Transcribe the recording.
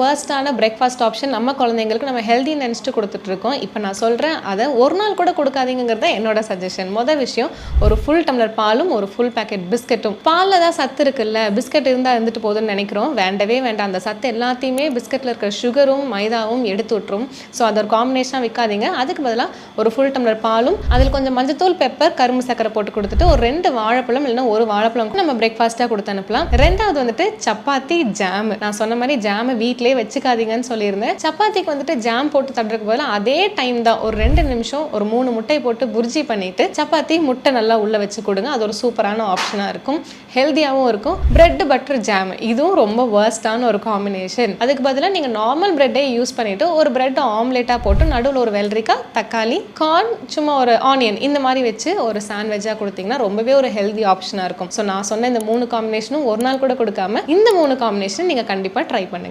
வேர்ஸ்டான breakfast option நம்ம குழந்தைங்களுக்கு நம்ம ஹெல்தி நினச்சிட்டு கொடுத்துட்ருக்கோம் இப்போ நான் சொல்கிறேன் அதை ஒரு நாள் கூட கொடுக்காதீங்கிறது என்னோட சஜஷன் மொதல் விஷயம் ஒரு ஃபுல் டம்ளர் பாலும் ஒரு ஃபுல் பேக்கெட் பிஸ்கட்டும் பாலில் தான் சத்து இருக்குல்ல பிஸ்கட் இருந்தால் இருந்துட்டு போகுதுன்னு நினைக்கிறோம். வேண்டவே வேண்டாம். அந்த சத்து எல்லாத்தையுமே பிஸ்கட்டில் இருக்கிற சுகரும் மைதாவும் எடுத்து விட்டுரும். ஸோ அது ஒரு காம்பினேஷனாக விற்காதீங்க அதுக்கு பதிலாக ஒரு ஃபுல் டம்ளர் பாலும் அதில் கொஞ்சம் மஞ்சத்தூள் பெப்பர் கரும்பு சக்கரை போட்டு கொடுத்துட்டு ஒரு ரெண்டு வாழைப்பழம் இல்லைன்னா ஒரு வாழைப்பழம் நம்ம பிரேக்ஃபாஸ்ட்டாக கொடுத்து அனுப்பலாம். ரெண்டாவது வந்துட்டு சப்பாத்தி ஜாம் நான் சொன்ன மாதிரி ஜாமை வீட்டிலேயே வச்சுக்காதீங்கன்னு சொல்லியிருந்தேன். சப்பாத்திக்கு வந்துட்டு ஜாம் போட்டு தட்டுறதுக்கு பதிலாக அதே டைம் தான் ஒரு ரெண்டு நிமிஷம் ஒரு மூணு முட்டை போட்டு புர்ஜி பண்ணிட்டு சப்பாத்தி முட்டை நல்லா உள்ள வச்சு கொடுங்க. அது ஒரு சூப்பரான ஆப்ஷனாக இருக்கும். ஹெல்த்தியாகவும் இருக்கும். பிரெட் பட்டர் ஜாம் இதுவும் ரொம்ப வேர்ஸ்டான ஒரு காம்பினேஷன் அதுக்கு பதிலாக நீங்கள் நார்மல் பிரெட்டே யூஸ் பண்ணிட்டு ஒரு பிரெட் ஆம்லேட்டாக போட்டு நடுவில் ஒரு வெள்ளரிக்காய் தக்காளி கார்ன் சும்மா ஒரு ஆனியன் இந்த மாதிரி வச்சு ஒரு சாண்ட்விச்சாக கொடுத்தீங்கன்னா ரொம்பவே ஒரு ஹெல்தி ஆப்ஷனாக இருக்கும். ஸோ நான் சொன்ன இந்த மூணு காம்பினேஷனும் ஒரு நாள் கூட கொடுக்காம இந்த மூணு காம்பினேஷன் நீங்கள் கண்டிப்பாக ட்ரை பண்ணுங்கள்